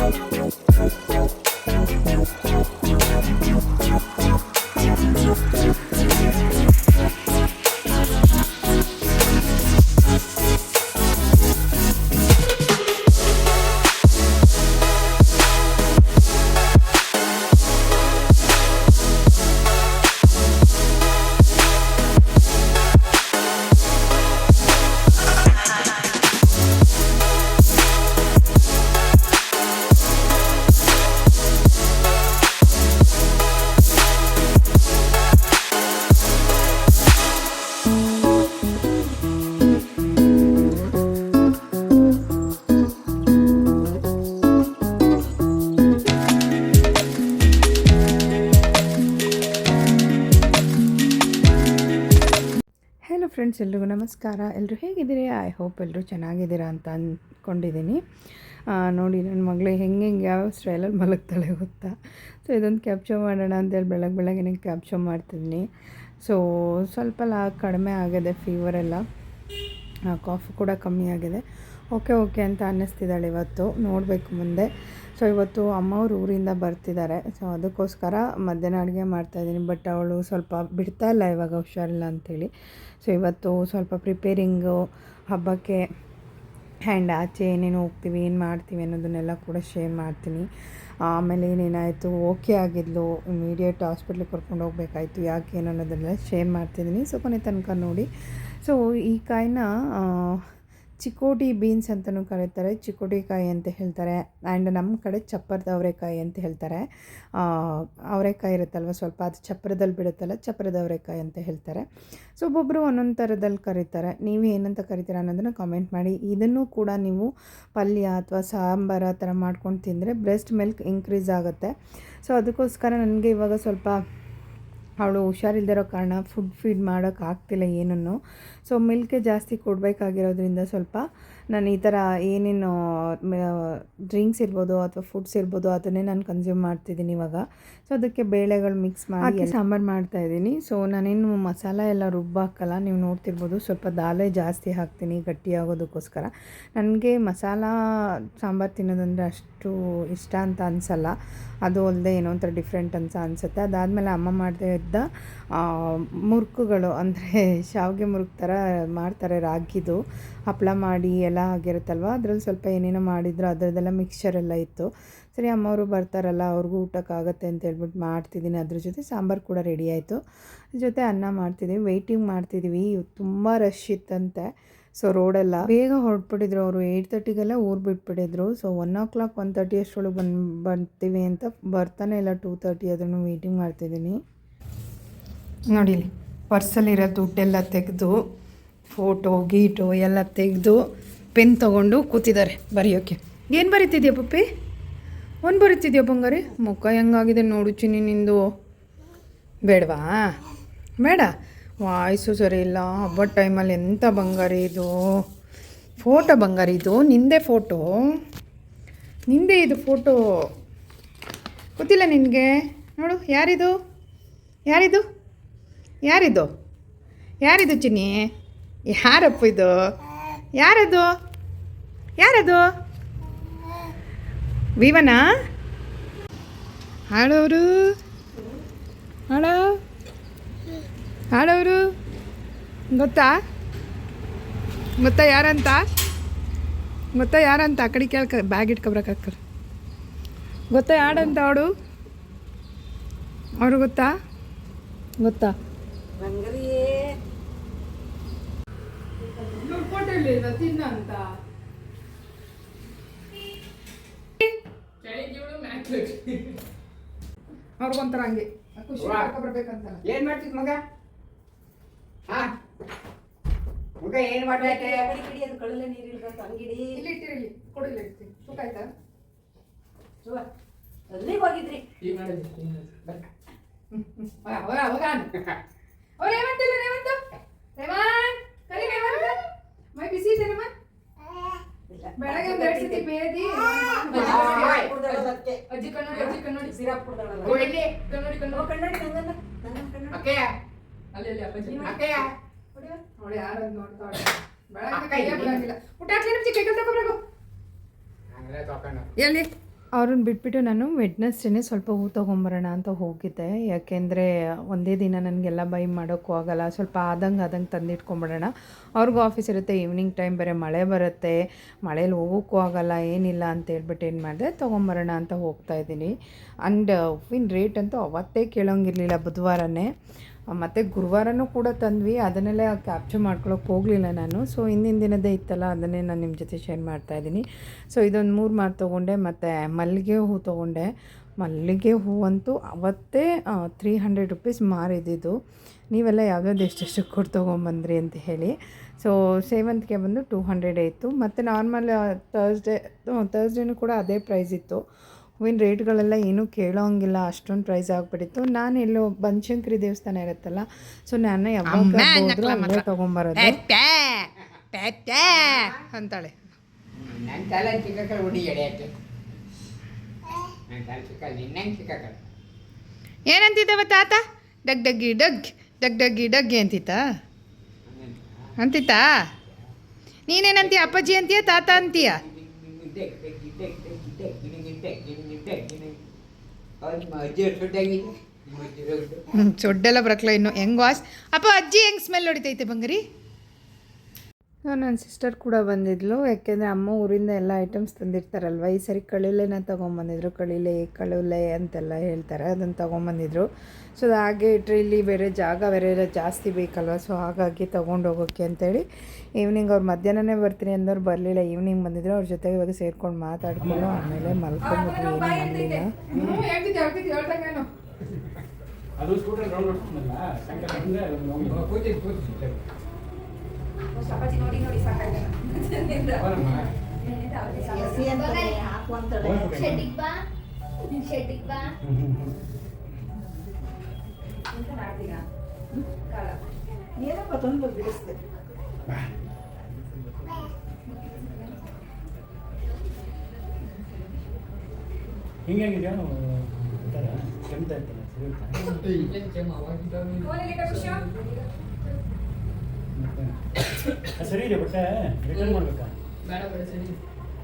Thank you. Friends, ಎಲ್ರಿಗೂ ನಮಸ್ಕಾರ. ಎಲ್ಲರೂ ಹೇಗಿದ್ದೀರಿ? ಐ ಹೋಪ್ ಎಲ್ಲರೂ ಚೆನ್ನಾಗಿದ್ದೀರಾ ಅಂತ ಅಂದ್ಕೊಂಡಿದ್ದೀನಿ ನೋಡಿ ನನ್ನ ಮಗಳೇ ಹೆಂಗೆ ಹೆಂಗೆ ಯಾವ ಸ್ಟೈಲಲ್ಲಿ ಮಲಗ್ತಾಳೆ ಗೊತ್ತಾ? ಸೊ, ಇದೊಂದು ಕ್ಯಾಪ್ಚರ್ ಮಾಡೋಣ ಅಂತೇಳಿ ಬೆಳಗ್ಗೆ ಬೆಳಗ್ಗೆ ಕ್ಯಾಪ್ಚರ್ ಮಾಡ್ತಿದ್ದೀನಿ ಸೊ ಸ್ವಲ್ಪ ಲಾ ಕಡಿಮೆ ಆಗಿದೆ ಫೀವರ್ ಎಲ್ಲ. ಕಾಫ್ ಕೂಡ ಕಮ್ಮಿ ಆಗಿದೆ. ಓಕೆ ಓಕೆ ಅಂತ ಅನ್ನಿಸ್ತಿದ್ದಾಳೆ ಇವತ್ತು. ನೋಡಬೇಕು ಮುಂದೆ. ಸೊ ಇವತ್ತು ಅಮ್ಮವ್ರು ಊರಿಂದ ಬರ್ತಿದ್ದಾರೆ. ಸೊ ಅದಕ್ಕೋಸ್ಕರ ಮಧ್ಯಾಹ್ನ ಅಡುಗೆ ಮಾಡ್ತಾಯಿದ್ದೀನಿ ಬಟ್ ಅವಳು ಸ್ವಲ್ಪ ಬಿಡ್ತಾ ಇಲ್ಲ ಇವಾಗ, ಹುಷಾರಿಲ್ಲ ಅಂಥೇಳಿ ಸೊ ಇವತ್ತು ಸ್ವಲ್ಪ ಪ್ರಿಪೇರಿಂಗು ಹಬ್ಬಕ್ಕೆ ಆ್ಯಂಡ್ ಆಚೆ ಏನೇನು ಹೋಗ್ತೀವಿ, ಏನು ಮಾಡ್ತೀವಿ ಅನ್ನೋದನ್ನೆಲ್ಲ ಕೂಡ ಶೇರ್ ಮಾಡ್ತೀನಿ. ಆಮೇಲೆ ಏನೇನಾಯಿತು ಓಕೆ ಆಗಿದ್ಲು ಇಮಿಡಿಯೇಟ್ ಹಾಸ್ಪಿಟ್ಲಿಗೆ ಕರ್ಕೊಂಡು ಹೋಗ್ಬೇಕಾಯ್ತು, ಯಾಕೆ ಏನು ಅನ್ನೋದನ್ನೆಲ್ಲ ಶೇರ್ ಮಾಡ್ತಿದ್ದೀನಿ. ಸೊ ಕೊನೆ ತನಕ ನೋಡಿ. ಸೊ ಈ ಕಾಯಿನ ಚಿಕೋಟಿ ಬೀನ್ಸ್ ಅಂತಲೂ ಕರೀತಾರೆ, ಚಿಕೋಟಿ ಕಾಯಿ ಅಂತ ಹೇಳ್ತಾರೆ. ಆ್ಯಂಡ್ ನಮ್ಮ ಕಡೆ ಚಪ್ಪರದ ಅವರೆಕಾಯಿ ಅಂತ ಹೇಳ್ತಾರೆ. ಅವರೆಕಾಯಿ ಇರುತ್ತಲ್ವ, ಸ್ವಲ್ಪ ಅದು ಚಪ್ಪರದಲ್ಲಿ ಬಿಡುತ್ತಲ್ಲ, ಚಪ್ಪರದ ಅವರೆಕಾಯಿ ಅಂತ ಹೇಳ್ತಾರೆ. ಸೊ ಒಬ್ಬೊಬ್ಬರು ಒಂದೊಂದು ಥರದಲ್ಲಿ ಕರೀತಾರೆ. ನೀವು ಏನಂತ ಕರಿತೀರ ಅನ್ನೋದನ್ನು ಕಾಮೆಂಟ್ ಮಾಡಿ. ಇದನ್ನು ಕೂಡ ನೀವು ಪಲ್ಯ ಅಥವಾ ಸಾಂಬಾರು ಆ ಥರ ಮಾಡ್ಕೊಂಡು ತಿಂದರೆ ಬ್ರೆಸ್ಟ್ ಮಿಲ್ಕ್ ಇನ್ಕ್ರೀಸ್ ಆಗುತ್ತೆ. ಸೊ ಅದಕ್ಕೋಸ್ಕರ ನನಗೆ ಇವಾಗ ಸ್ವಲ್ಪ ಅವಳು ಹುಷಾರಿಲ್ದಿರೋ ಕಾರಣ ಫುಡ್ ಫೀಡ್ ಮಾಡೋಕ್ಕಾಗ್ತಿಲ್ಲ ಏನನ್ನು. ಸೊ ಮಿಲ್ಕೆ ಜಾಸ್ತಿ ಕೊಡಬೇಕಾಗಿರೋದ್ರಿಂದ ಸ್ವಲ್ಪ ನಾನು ಈ ಥರ ಏನೇನು ಡ್ರಿಂಕ್ಸ್ ಇರ್ಬೋದು ಅಥವಾ ಫುಡ್ಸ್ ಇರ್ಬೋದು ಅದನ್ನೇ ನಾನು ಕನ್ಸ್ಯೂಮ್ ಮಾಡ್ತಿದ್ದೀನಿ ಇವಾಗ. ಸೊ ಅದಕ್ಕೆ ಬೇಳೆಗಳು ಮಿಕ್ಸ್ ಮಾಡಿ ಸಾಂಬಾರು ಮಾಡ್ತಾಯಿದ್ದೀನಿ ಸೊ ನಾನೇನು ಮಸಾಲ ಎಲ್ಲ ರುಬ್ಬಾಕಲ್ಲ ನೀವು ನೋಡ್ತಿರ್ಬೋದು ಸ್ವಲ್ಪ ದಾಲೆ ಜಾಸ್ತಿ ಹಾಕ್ತೀನಿ ಗಟ್ಟಿಯಾಗೋದಕ್ಕೋಸ್ಕರ. ನನಗೆ ಮಸಾಲ ಸಾಂಬಾರು ತಿನ್ನೋದಂದರೆ ಅಷ್ಟು ಇಷ್ಟ ಅಂತ ಅನಿಸಲ್ಲ. ಅದು ಅಲ್ಲದೆ ಏನೋ ಒಂಥರ ಡಿಫ್ರೆಂಟ್ ಅಂತ ಅನಿಸುತ್ತೆ. ಅದಾದಮೇಲೆ ಅಮ್ಮ ಮಾಡದೇ ಇದ್ದ ಮುರುಕುಗಳು ಅಂದರೆ ಶಾವಿಗೆ ಮುರುಕ್ ಥರ ಮಾಡ್ತಾರೆ ರಾಗಿದು. ಹಪ್ಪಳ ಮಾಡಿ ಎಲ್ಲ ಆಗಿರುತ್ತಲ್ವ? ಅದ್ರಲ್ಲಿ ಸ್ವಲ್ಪ ಏನೇನೋ ಮಾಡಿದ್ರು, ಅದರದ್ದೆಲ್ಲ ಮಿಕ್ಸ್ಚರ್ ಎಲ್ಲ ಇತ್ತು. ಸರಿ, ಅಮ್ಮವರು ಬರ್ತಾರಲ್ಲ, ಅವ್ರಿಗೂ ಊಟಕ್ಕಾಗತ್ತೆ ಅಂತ ಹೇಳ್ಬಿಟ್ಟು ಮಾಡ್ತಿದ್ದೀನಿ. ಅದ್ರ ಜೊತೆ ಸಾಂಬಾರು ಕೂಡ ರೆಡಿ ಆಯಿತು. ಜೊತೆ ಅನ್ನ ಮಾಡ್ತಿದ್ದೀವಿ ವೆಯ್ಟಿಂಗ್ ಮಾಡ್ತಿದ್ದೀವಿ ತುಂಬ ರಶ್ ಇತ್ತಂತೆ. ಸೊ ರೋಡೆಲ್ಲ ಬೇಗ ಹೊರಟ್ಬಿಟ್ಟಿದ್ರು ಅವರು. ಏಯ್ಟ್ ತರ್ಟಿಗೆಲ್ಲ ಊರು ಬಿಟ್ಬಿಟ್ಟಿದ್ರು. So one o'clock one thirty ಅಷ್ಟರೊಳಗೆ ಬಂದು ಬರ್ತೀವಿ ಅಂತ ಬರ್ತಾನೆ ಇಲ್ಲ ಟೂ ತರ್ಟಿ ಅದನ್ನು ವೆಯ್ಟಿಂಗ್ ಮಾಡ್ತಿದ್ದೀನಿ. ನೋಡಿ ಪರ್ಸಲ್ಲಿರೋ ದುಡ್ಡೆಲ್ಲ ತೆಗೆದು ಫೋಟೋ ಗೀಟೋ ಎಲ್ಲ ತೆಗೆದು ಪೆನ್ ತೊಗೊಂಡು ಕೂತಿದ್ದಾರೆ ಬರೆಯೋಕ್ಕೆ. ಏನು ಬರೀತಿದ್ಯಾ ಪಪ್ಪಿ? ಒಂದು ಬರೀತಿದ್ಯಾ ಬಂಗಾರಿ? ಮುಖ ಹೆಂಗಾಗಿದೆ ನೋಡು ಚಿನ್ನಿ ನಿಂದು. ಬೇಡವಾ? ಬೇಡ. ವಾಯ್ಸು ಸರಿ ಇಲ್ಲ. ಹಬ್ಬದ ಟೈಮಲ್ಲಿ ಎಂಥ ಬಂಗಾರಿ ಇದು? ಫೋಟೋ ಬಂಗಾರಿ ಇದು? ನಿಂದೆ ಫೋಟೋ? ನಿಂದೆ ಇದು ಫೋಟೋ? ಗೊತ್ತಿಲ್ಲ ನಿನಗೆ. ನೋಡು, ಯಾರಿದು? ಯಾರಿದು? ಯಾರಿದು? ಯಾರಿದು ಚಿನ್ನಿ? ಯಾರಪ್ಪ ಇದು? ಯಾರದು? ಯಾರದು? ವಿವನಾ? ಹಾಡೋರು? ಹಾಡೋ? ಹಾಡೋರು? ಗೊತ್ತಾ? ಗೊತ್ತಾ ಯಾರಂತ? ಗೊತ್ತಾ ಯಾರಂತ? ಆ ಕಡೆ ಕೇಳ್ಕ ಬ್ಯಾಗ್ ಇಟ್ಕೊಬ್ರಕ್ಕಾಕ್ರ ಗೊತ್ತಾ ಯಾರಂತ ಅವಳು? ಅವರು ಗೊತ್ತಾ? ಗೊತ್ತಾ? ಅಂತ. ಅವ್ರಿಗೊಂಥರ ಹಂಗೆ. ಖುಷಿ ಬರ್ಬೇಕಂತ ಏನ್ ಮಾಡ್ತಿದ್ ಮಗ? ಹಾ. ಮಗ ಏನ್ ಮಾಡ್ಬೇಕೆ? ಕಡಲೆ ನೀರಿಲ್ಬೇಕು ಅಂಗಡಿ ಇಲ್ಲಿ ಇಟ್ಟಿರಿ ಇಲ್ಲಿ ಇಟ್ಟಿರಲಿ ಇಲ್ಲಿ ಇಡ್ತೀನಿ. ಊಟ ಆಯ್ತಾ? ಅಲ್ಲಿ ಹೋಗಿದ್ರಿ. ಈಗ ಮಾಡಿದ್ರಿ ಹೋಗ ಅವರ ಅವ್ರು ರೇವಂತ ರೇವಂತ್ ಕರಿ ರೇವಂತ್ ಮೈ ಬಿಸಿ ಇದೆ ರೇವಂತ್ ಸತಿ ಬೇದಿ. ಅಜ್ಜಿ ಕಣ್ಣೋಡಿ ಅಜ್ಜಿ ಸಿರಾಪ್ ಕನ್ನಡಿ ಕನ್ನಡಿ ಕನ್ನಡಿ. ಅಲ್ಲಿ ಅಲ್ಲಿ ಅಪ್ಪಾಜಿ. ನೋಡಿ ಯಾರು ನೋಡ್ತಾಳೆ ಬೆಳಗ್ಗೆ ಕೈಯೇ ಊಟ ಹಾಕ್ಲಿ ನಿಮ್ಗೆ ಕೈಗಳು ತಗೋಬೇಕು ಎಲ್ಲಿ? ಅವ್ರನ್ನ ಬಿಟ್ಬಿಟ್ಟು ನಾನು ವೆಡ್ನೆಸ್ಡೇನೆ ಸ್ವಲ್ಪ ಹೂ ತೊಗೊಂಬರೋಣ ಅಂತ ಹೋಗಿದ್ದೆ. ಯಾಕೆಂದರೆ ಒಂದೇ ದಿನ ನನಗೆಲ್ಲ ಬೈ ಮಾಡೋಕ್ಕೂ ಆಗಲ್ಲ. ಸ್ವಲ್ಪ ಆದಂಗೆ ಆದಂಗೆ ತಂದಿಟ್ಕೊಂಬಿಡೋಣ. ಅವ್ರಿಗೂ ಆಫೀಸ್ ಇರುತ್ತೆ ಈವ್ನಿಂಗ್ ಟೈಮ್ ಬೇರೆ ಮಳೆ ಬರುತ್ತೆ. ಮಳೇಲಿ ಹೋಗೋಕ್ಕೂ ಆಗಲ್ಲ, ಏನಿಲ್ಲ ಅಂತ ಹೇಳ್ಬಿಟ್ಟು ಏನು ಮಾಡಿದೆ, ತೊಗೊಂಬರೋಣ ಅಂತ ಹೋಗ್ತಾ ಇದ್ದೀನಿ. ಆ್ಯಂಡ್ ಹೂವಿನ ರೇಟ್ ಅಂತೂ ಅವತ್ತೇ ಕೇಳೋಂಗಿರಲಿಲ್ಲ ಬುಧವಾರನೇ. ಮತ್ತು ಗುರುವಾರನೂ ಕೂಡ ತಂದ್ವಿ. ಅದನ್ನೆಲ್ಲ ಕ್ಯಾಪ್ಚರ್ ಮಾಡ್ಕೊಳಕ್ಕೆ ಹೋಗಲಿಲ್ಲ ನಾನು. ಸೊ ಹಿಂದಿನ ದಿನದೇ ಇತ್ತಲ್ಲ, ಅದನ್ನೇ ನಾನು ನಿಮ್ಮ ಜೊತೆ ಶೇರ್ ಮಾಡ್ತಾ ಇದ್ದೀನಿ. ಸೊ ಇದೊಂದು ಮೂರು ಮಾರು ತೊಗೊಂಡೆ, ಮತ್ತು ಮಲ್ಲಿಗೆ ಹೂ ತೊಗೊಂಡೆ. ಮಲ್ಲಿಗೆ ಹೂವಂತೂ ಅವತ್ತೇ ತ್ರೀ ಹಂಡ್ರೆಡ್ ರುಪೀಸ್ ಮಾರಿದ್ದಿದ್ದು. ನೀವೆಲ್ಲ ಯಾವ್ಯಾವ್ದು ಎಷ್ಟೆಷ್ಟು ಕೊಟ್ಟು ತೊಗೊಂಬಂದ್ರಿ ಅಂತ ಹೇಳಿ. ಸೊ ಸೇವಂತಿಗೆ ಬಂದು ಟೂ ಹಂಡ್ರೆಡೇ ಇತ್ತು ಮತ್ತು ನಾರ್ಮಲ್ ತರ್ಸ್ಡೇ ತರ್ಸ್ಡೇನೂ ಕೂಡ ಅದೇ ಪ್ರೈಸ್ ಇತ್ತು. ಹೂವಿನ ರೇಟ್ಗಳೆಲ್ಲ ಏನೂ ಕೇಳೋಂಗಿಲ್ಲ ಅಷ್ಟೊಂದು ಪ್ರೈಸ್ ಆಗಿಬಿಟ್ಟಿತ್ತು. ನಾನು ಎಲ್ಲೋ ಬನಶಂಕರಿ ದೇವಸ್ಥಾನ ಇರುತ್ತಲ್ಲ ಸೊ ನಾನು ಯಾವಾಗ ತೊಗೊಂಬರೋದು. ಅಂತಾಳೆ. ಏನಂತಿದ್ದವ ತಾತ? ಡಗ್ ಡಗ್ಗಿ ಡಗ್ ಡಗ್ ಡಗ್ಗಿ ಡಗ್ಗಿ ಅಂತಿತ್ತ? ಅಂತಿತ್ತಾ? ನೀನೇನಂತೀಯ ಅಪ್ಪಾಜಿ ಅಂತೀಯ ತಾತ ಅಂತೀಯ? ಸೊಡ್ಡೆಲ್ಲ ಬರಕ್ಲ ಇನ್ನು. ಹೆಂಗ್ ವಾಸ್? ಅಪ್ಪ ಅಜ್ಜಿ ಹೆಂಗ್ ಸ್ಮೆಲ್ ಹೊಡಿತೈತೆ ಬಂಗರಿ? ನನ್ನ ಸಿಸ್ಟರ್ ಕೂಡ ಬಂದಿದ್ಲು. ಯಾಕೆಂದರೆ ಅಮ್ಮ ಊರಿಂದ ಎಲ್ಲ ಐಟಮ್ಸ್ ತಂದಿರ್ತಾರಲ್ವ? ಈ ಸರಿ ಕಳಿಲೆನ ತೊಗೊಂಬಂದಿದ್ರು. ಕಳಿಲೆ, ಕಳುಲೆ ಅಂತೆಲ್ಲ ಹೇಳ್ತಾರೆ. ಅದನ್ನು ತೊಗೊಂಬಂದಿದ್ರು. ಸೊ ಅದು ಹಾಗೆ ಇಟ್ಟರೆ ಇಲ್ಲಿ ಬೇರೆ ಜಾಗ, ಬೇರೆ ಎಲ್ಲ ಜಾಸ್ತಿ ಬೇಕಲ್ವ? ಸೊ ಹಾಗಾಗಿ ತೊಗೊಂಡು ಹೋಗೋಕ್ಕೆ ಅಂತೇಳಿ ಈವ್ನಿಂಗ್ ಅವ್ರು ಮಧ್ಯಾಹ್ನನೇ ಬರ್ತೀನಿ ಅಂದವ್ರು ಬರಲಿಲ್ಲ. ಈವ್ನಿಂಗ್ ಬಂದಿದ್ರು. ಅವ್ರ ಜೊತೆಗೆ ಇವಾಗ ಸೇರ್ಕೊಂಡು ಮಾತಾಡ್ಕೊಂಡು ಆಮೇಲೆ ಮಲ್ಕೊಂಡ್ಬಿಟ್ಟು ಏನೂ ಮಾಡಲಿಲ್ಲ. ಅದು ಚಪಾತಿ ನೋಡಿ ನೋಡಿ ಅಂತಾಳೆ ಶೆಟ್ಟಿಗ್ ಬಾ ಶೆಟ್ಟಿಗ್ ಬಾ ಏನಪ್ಪ ತಂದು ಬಿಡಿಸ್ದೆ ಹಿಂಗೆ ಒಂಥರ ಕೆಮ್ತಾ ಇರ್ತಾನೆ ಸಿಗುತ್ತಾ ಸರಿ ಇದೆ ಬಟ್ಟೆ. ರಿಟರ್ನ್ ಮಾಡ್ಬೇಕಾ?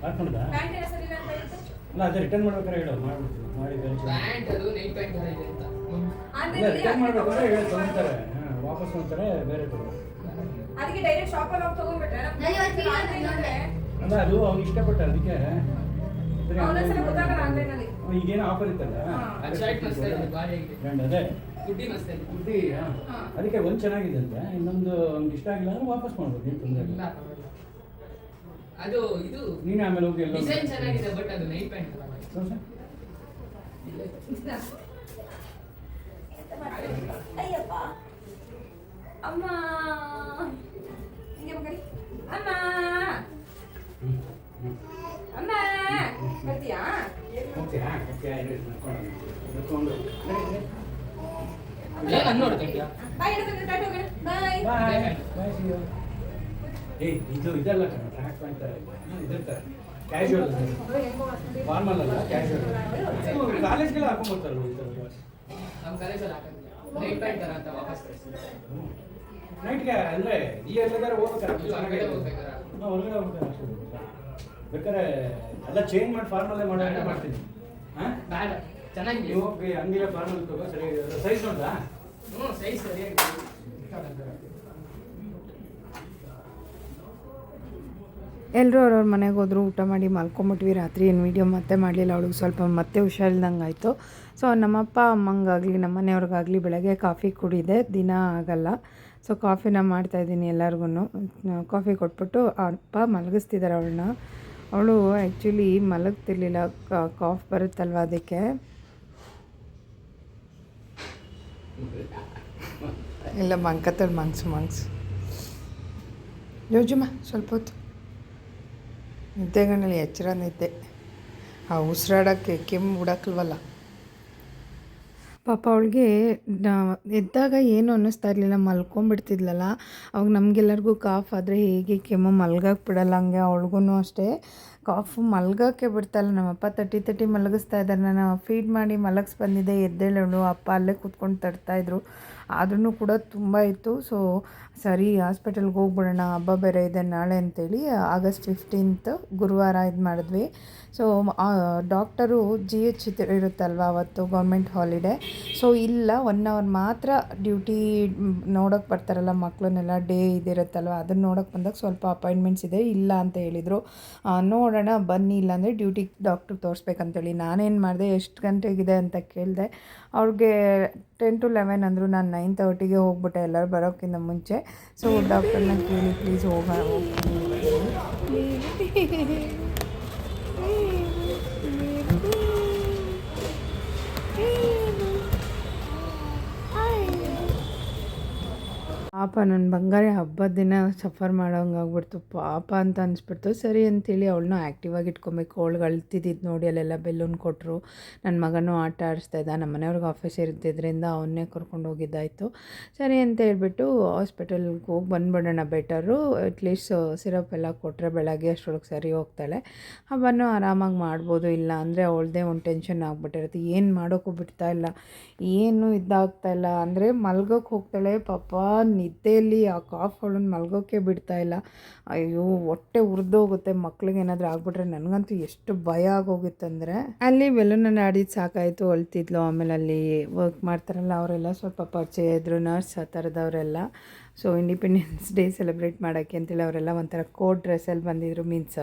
ಹಾಕೊಂಡ್ದ ಅಲ್ಲ ಅದೇ ರಿಟರ್ನ್ ಮಾಡ್ಬೇಕಾರೆ ಹೇಳು. ಮಾಡ್ಬಿಡ್ತೀನಿ ಮಾಡಿ ಬೇರೆ ಅಂತ. ಅಲ್ಲ ರಿಟರ್ನ್ ಮಾಡ್ಬೇಕಾದ್ರೆ ಹೇಳಿ ತಗೊಂತಾರೆ. ಹಾಂ ವಾಪಸ್ ತಗೊಂತಾರೆ ಬೇರೆ ತಗೋ. ಅದಕ್ಕೆ ಡೈರೆಕ್ಟ್ ಶಾಪ್ ಅಲ್ಲಿ ಹೋಗಿ ತಗೊಂಡ್ಬಿಟ್ರೆ ನಾನು ಇವತ್ತು video ನೋಡ್ದೆ. ಅಲ್ಲ? ಅದು ಅವ್ನು ಇಷ್ಟಪಟ್ಟ ಅದಕ್ಕೆ. ಸರಿ ಗೊತ್ತಾಗಲ್ಲ ಆನ್ಲೈನ್ ಅಲ್ಲಿ. ಈಗೇನು ಆಫರ್ ಇತ್ತಲ್ಲ? ಅದೇ. ಹಾಂ. ಅದಕ್ಕೆ ಒಂದು ಚೆನ್ನಾಗಿದೆ ಅಂತೆ. ಇನ್ನೊಂದು ಅವ್ನಿಗೆ ಇಷ್ಟ ಆಗಿಲ್ಲ ಅಂದ್ರೆ ವಾಪಸ್ ಮಾಡ್ಬೋದು ಏನು ತೊಂದರೆ ಇಲ್ಲ. ಅದು ಇದು ನೀನು ಆಮೇಲೆ ಹೋಗಿ ಎಲ್ಲ ಡಿಸೈನ್ ಚೆನ್ನಾಗಿದೆ ಬಟ್ ಅದು ನೈಟ್ ಪ್ಯಾಂಟ್. ಅಯ್ಯಪ್ಪ. ಅಮ್ಮ. ಹಿಂಗೆ ಮಗಳಿ. ಅಮ್ಮ. ಅಮ್ಮ. ಬರ್ತೀಯಾ? ಓಕೆ ಓಕೆ, ಏಯ್ ಇದು ಇದಲ್ಲ ಕಣ ಟ್ರ್ಯಾಕ್ ಕ್ಯಾಶುವಲ್ ಫಾರ್ಮಲ್ ಅಲ್ಲ. ಕ್ಯಾಶುವಲ್ ಕಾಲೇಜ್ಗೆಲ್ಲ ಹಾಕೊಂಡ್ಬರ್ತಾರಲ್ಲ ಈ ಥರ ನಮ್ಮ ಕಾಲೇಜಲ್ಲಿ ಹಾಕಂಗಿಲ್ಲ. ನೈಟ್ ಪ್ಯಾಂಟ್ ತರ ಅಂತ ವಾಪಸ್ ನೈಟ್ಗೆ ಅಂದ್ರೆ ಈ ಎಲ್ಲಗಾರ ಹೋಗ್ಬೇಕಾರೆ ಹೊರ್ಗಡೆ ಹೋಗ್ಬೇಕಾರೆ. ಹೊರಗಡೆ ಹೋಗ್ಬೇಕಾರೆ ಬೇಕಾದ್ರೆ ಎಲ್ಲ ಚೇಂಜ್ ಮಾಡಿ ಫಾರ್ಮಲ್ಲೇ ಮಾಡೋ ಮಾಡ್ತೀನಿ. ಹಾಂ? ಚೆನ್ನಾಗಿದೆ. ಹೋಗಿ ಫಾರ್ಮಲ್ ತಗೋ ಸರಿ ಸೈಜ್ ನೋಡ್ದಾ ಹ್ಞೂ ಸೈಜ್ ಸರಿಯಾಗಿ ಎಲ್ಲರೂ ಅವ್ರವ್ರ ಮನೆಗೆ ಹೋದ್ರು ಊಟ ಮಾಡಿ ಮಲ್ಕೊಂಬಿಟ್ವಿ. ರಾತ್ರಿ ಏನು ವೀಡಿಯೋ ಮತ್ತೆ ಮಾಡಲಿಲ್ಲ ಅವಳಿಗೆ ಸ್ವಲ್ಪ ಮತ್ತೆ ಹುಷಾರಿಲ್ದಂಗೆ ಆಯಿತು. ಸೊ ನಮ್ಮಪ್ಪ ಅಮ್ಮಂಗಾಗಲಿ ನಮ್ಮ ಮನೆಯವ್ರಿಗಾಗಲಿ ಬೆಳಗ್ಗೆ ಕಾಫಿ ಕುಡಿದೆ. ದಿನ ಆಗಲ್ಲ. ಸೊ ಕಾಫಿನ ಮಾಡ್ತಾಯಿದ್ದೀನಿ ಎಲ್ಲರಿಗೂ ಕಾಫಿ ಕೊಟ್ಬಿಟ್ಟು ಆ ಅಪ್ಪ ಮಲಗಿಸ್ತಿದ್ದಾರೆ ಅವಳನ್ನ. ಅವಳು ಆ್ಯಕ್ಚುಲಿ ಮಲಗ್ತಿರ್ಲಿಲ್ಲ. ಕಾಫ್ ಬರುತ್ತಲ್ವ ಅದಕ್ಕೆ. ಇಲ್ಲ ಮಂಕತ್ತಳ ಮಂಗ್ಸು ಮಂಗ್ಸು ಯೋಜಮ್ಮ ಸ್ವಲ್ಪ ಹೊತ್ತು. ನಿದ್ದೆಗಣ್ಣಲ್ಲಿ ಎಚ್ಚರ ನಿದ್ದೆ. ಆ ಉಸಿರಾಡೋಕ್ಕೆ ಕೆಮ್ಮು ಬಿಡಕ್ಕಲ್ವಲ್ಲ ಪಾಪ ಅವಳಿಗೆ ಎದ್ದಾಗ ಏನು ಅನ್ನಿಸ್ತಾ ಇರಲಿಲ್ಲ, ಮಲ್ಕೊಂಬಿಡ್ತಿದ್ಲಲ್ಲ. ಅವಾಗ ನಮಗೆಲ್ಲರಿಗೂ ಕಾಫ್ ಆದರೆ ಹೇಗೆ ಕೆಮ್ಮು ಮಲ್ಗಕ್ಕೆ ಬಿಡಲ್ಲ ಹಂಗೆ ಅವಳಿಗೂ ಅಷ್ಟೇ. ಕಾಫ್ ಮಲ್ಗೋಕ್ಕೆ ಬಿಡ್ತಾಯಿಲ್ಲ ನಮ್ಮಪ್ಪ ತಟ್ಟಿ ತಟ್ಟಿ ಮಲಗಿಸ್ತಾ ಇದ್ದಾರೆ. ನಾನು ಫೀಡ್ ಮಾಡಿ ಮಲಗಿಸ್ ಬಂದಿದ್ದೆ, ಎದ್ದೇಳೋಳು. ಅಪ್ಪ ಅಲ್ಲೇ ಕೂತ್ಕೊಂಡು ತಡ್ತಾಯಿದ್ರು ಆದ್ರೂ ಕೂಡ ತುಂಬ ಇತ್ತು. ಸೊ ಸರಿ, ಹಾಸ್ಪಿಟಲ್ಗೆ ಹೋಗ್ಬಿಡೋಣ, ಹಬ್ಬ ಬೇರೆ ಇದೆ ನಾಳೆ ಅಂತೇಳಿ ಆಗಸ್ಟ್ ಫಿಫ್ಟೀನ್ತ್ ಗುರುವಾರ ಇದು ಮಾಡಿದ್ವಿ. ಸೊ ಡಾಕ್ಟರು ಜಿ ಎಚ್ ಇರುತ್ತಲ್ವ ಅವತ್ತು ಗೌರ್ಮೆಂಟ್ ಹಾಲಿಡೇ. ಸೊ ಇಲ್ಲ ಒನ್ ಅವರ್ ಮಾತ್ರ ಡ್ಯೂಟಿ ನೋಡೋಕೆ ಬರ್ತಾರಲ್ಲ ಮಕ್ಕಳನ್ನೆಲ್ಲ ಡೇ ಇದಿರುತ್ತಲ್ವ ಅದನ್ನು ನೋಡೋಕೆ ಬಂದಾಗ ಸ್ವಲ್ಪ ಅಪಾಯಿಂಟ್ಮೆಂಟ್ಸ್ ಇದೆ, ಇಲ್ಲ ಅಂತ ಹೇಳಿದರು. ನೋಡೋಣ, ಬನ್ನಿ, ಇಲ್ಲಾಂದರೆ ಡ್ಯೂಟಿ ಡಾಕ್ಟ್ರಿಗೆ ತೋರಿಸ್ಬೇಕಂತೇಳಿ. ನಾನೇನು ಮಾಡಿದೆ, ಎಷ್ಟು ಗಂಟೆಗಿದೆ ಅಂತ ಕೇಳಿದೆ. ಅವ್ರಿಗೆ ಟೆನ್ ಟು ಲೆವೆನ್ ಅಂದರು, ನಾನು ನೈನ್ ತರ್ಟಿಗೆ ಹೋಗ್ಬಿಟ್ಟೆ ಎಲ್ಲರೂ ಬರೋಕ್ಕಿಂತ ಮುಂಚೆ. ಸೊ ಡಾಕ್ಟರ್ನ ಕೇಳಿ ಪ್ಲೀಸ್ ಹೋಗೋಣ ಪಾಪ ನನ್ನ ಬಂಗಾರ ಹಬ್ಬದ ದಿನ ಸಫರ್ ಮಾಡೋಂಗಾಗ್ಬಿಡ್ತು. ಪಾಪ ಅಂತ ಅನಿಸ್ಬಿಡ್ತು. ಸರಿ ಅಂತೇಳಿ ಅವಳನ್ನ ಆ್ಯಕ್ಟಿವಾಗಿ ಇಟ್ಕೊಬೇಕು. ಅವಳು ಅಳ್ತಿದ್ದಿದ್ದು ನೋಡಿ ಅಲ್ಲೆಲ್ಲ ಬೆಲ್ಲೂನ್ ಕೊಟ್ಟರು ನನ್ನ ಮಗನೂ ಆಟ ಆಡಿಸ್ತಾ ಇದ್ದ. ನಮ್ಮ ಮನೆಯವ್ರಿಗೆ ಆಫೀಸ್ ಇರ್ತಿದ್ರಿಂದ ಅವನ್ನೇ ಕರ್ಕೊಂಡು ಹೋಗಿದ್ದಾಯಿತು. ಸರಿ ಅಂತ ಹೇಳ್ಬಿಟ್ಟು ಹಾಸ್ಪಿಟಲ್ಗೆ ಹೋಗಿ ಬಂದ್ಬಿಡೋಣ ಬೆಟರು ಅಟ್ಲೀಸ್ಟ್ ಸಿರಪ್ ಎಲ್ಲ ಕೊಟ್ಟರೆ ಬೆಳಗ್ಗೆ ಅಷ್ಟರೊಳಗೆ ಸರಿ ಹೋಗ್ತಾಳೆ. ಹಬ್ಬನೂ ಆರಾಮಾಗಿ ಮಾಡ್ಬೋದು. ಇಲ್ಲ ಅಂದರೆ ಅವಳದೇ ಒಂದು ಟೆನ್ಷನ್ ಆಗಿಬಿಟ್ಟಿರುತ್ತೆ. ಏನು ಮಾಡೋಕ್ಕೂ ಬಿಡ್ತಾ ಇಲ್ಲ. ಏನು ಇದಾಗ್ತಾಯಿಲ್ಲ ಅಂದರೆ ಮಲ್ಗೋಕ್ಕೆ ಹೋಗ್ತಾಳೆ. ಪಾಪ ನಿದ್ದೆಯಲ್ಲಿ ಆ ಕಾಫ್ ಅವಳನ್ನು ಬಿಡ್ತಾ ಇಲ್ಲ. ಅಯ್ಯೋ, ಹೊಟ್ಟೆ ಉರಿದೋಗುತ್ತೆ. ಮಕ್ಳಿಗೆ ಏನಾದರೂ ಆಗ್ಬಿಟ್ರೆ ನನಗಂತೂ ಎಷ್ಟು ಭಯ ಆಗೋಗಿತ್ತಂದರೆ. ಅಲ್ಲಿ ಬೆಲೂನನ್ನು ಆಡಿದ್ದು ಸಾಕಾಯಿತು, ಅಳ್ತಿದ್ಲು. ಆಮೇಲೆ ಅಲ್ಲಿ ವರ್ಕ್ ಮಾಡ್ತಾರಲ್ಲ, ಅವರೆಲ್ಲ ಸ್ವಲ್ಪ ಪರಿಚಯ ಇದ್ದರು ನರ್ಸ್ ಆ ಥರದವರೆಲ್ಲ ಸೊ ಇಂಡಿಪೆಂಡೆನ್ಸ್ ಡೇ ಸೆಲೆಬ್ರೇಟ್ ಮಾಡೋಕ್ಕೆ ಅಂತೇಳಿ ಅವರೆಲ್ಲ ಒಂಥರ ಕೋಟ್ ಡ್ರೆಸ್ಸಲ್ಲಿ ಬಂದಿದ್ರು ಮೀನ್ಸ್